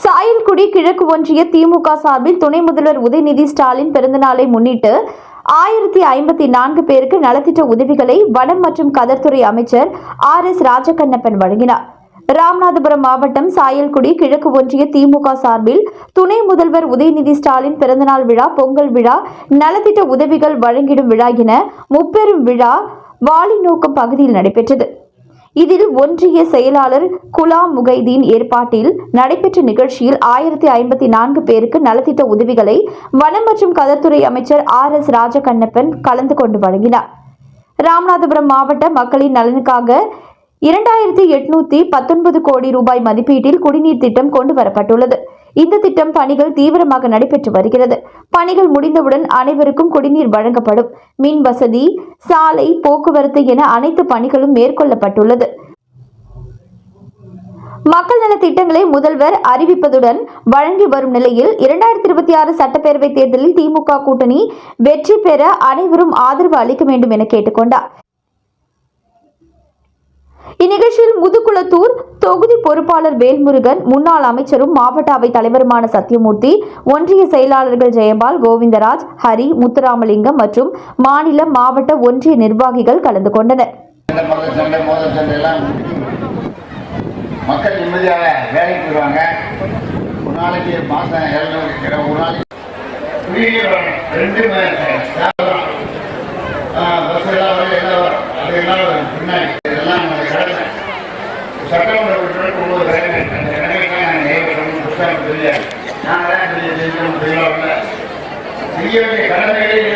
சாயல்குடி கிழக்கு ஒன்றிய திமுக சார்பில் துணை முதல்வர் உதயநிதி ஸ்டாலின் பிறந்தநாளை முன்னிட்டு ஆயிரத்தி ஐம்பத்தி நான்கு பேருக்கு நலத்திட்ட உதவிகளை வனம் மற்றும் கதர்துறை அமைச்சர் ஆர் எஸ் ராஜகண்ணப்பன் வழங்கினார். ராமநாதபுரம் மாவட்டம் சாயல்குடி கிழக்கு ஒன்றிய திமுக சார்பில் துணை முதல்வர் உதயநிதி ஸ்டாலின் பிறந்தநாள் விழா பொங்கல் விழா நலத்திட்ட உதவிகள் வழங்கிடும் விழா என முப்பெரும் விழா வாலிநோக்கம் பகுதியில் நடைபெற்றது. இதில் ஒன்றிய செயலாளர் குலாம் முகைதீன் ஏற்பாட்டில் நடைபெற்ற நிகழ்ச்சியில் ஆயிரத்தி ஐம்பத்தி நான்கு பேருக்கு நலத்திட்ட உதவிகளை வனம் மற்றும் கதர்துறை அமைச்சர் ஆர் எஸ் ராஜகண்ணப்பன் கலந்து கொண்டு வழங்கினார். ராமநாதபுரம் மாவட்ட மக்களின் நலனுக்காக இரண்டாயிரத்தி எட்நூத்தி பத்தொன்பது கோடி ரூபாய் மதிப்பீட்டில் குடிநீர் திட்டம் கொண்டு வரப்பட்டுள்ளது இந்த திட்டம் பணிகள் தீவிரமாக நடைபெற்று வருகிறது. பணிகள் முடிந்தவுடன் அனைவருக்கும் குடிநீர் வழங்கப்படும். மின் வசதி சாலை போக்குவரத்து என அனைத்து பணிகளும் மேற்கொள்ளப்பட்டுள்ளது. மக்கள் நல திட்டங்களை முதல்வர் அறிவிப்பதுடன் வழங்கி வரும் நிலையில் இரண்டாயிரத்தி இருபத்தி ஆறு சட்டப்பேரவை தேர்தலில் திமுக கூட்டணி வெற்றி பெற அனைவரும் ஆதரவு அளிக்க வேண்டும் என கேட்டுக்கொண்டார். இந்நிகழ்ச்சியில் முதுகுளத்தூர் தொகுதி பொறுப்பாளர் வேல்முருகன் முன்னாள் அமைச்சரும் மாவட்ட அவை தலைவருமான சத்தியமூர்த்தி ஒன்றிய செயலாளர்கள் ஜெயபால் கோவிந்தராஜ் ஹரி முத்துராமலிங்கம் மற்றும் மாநில மாவட்ட ஒன்றிய நிர்வாகிகள் கலந்து கொண்டனர். மக்கள் நிம்மதியாக வேலைக்கு வருவாங்க. ஒரு நாளைக்கு மாதம் இரநூறு ஒரு நாளைக்கு குடிநீர் வரணும் ரெண்டு பஸ் எல்லாம் வரும் எல்லாம் வரும். அது எல்லாம் பின்னாடி. சட்டமன்ற உறுப்பினர் கொண்டு ஒரு கடமை அந்த கடமைக்கெல்லாம் நாங்கள் ஏற்படணும் புத்தகம் தெரியாது. நாங்கள் தான் பெரிய தெரியல செய்ய வேண்டிய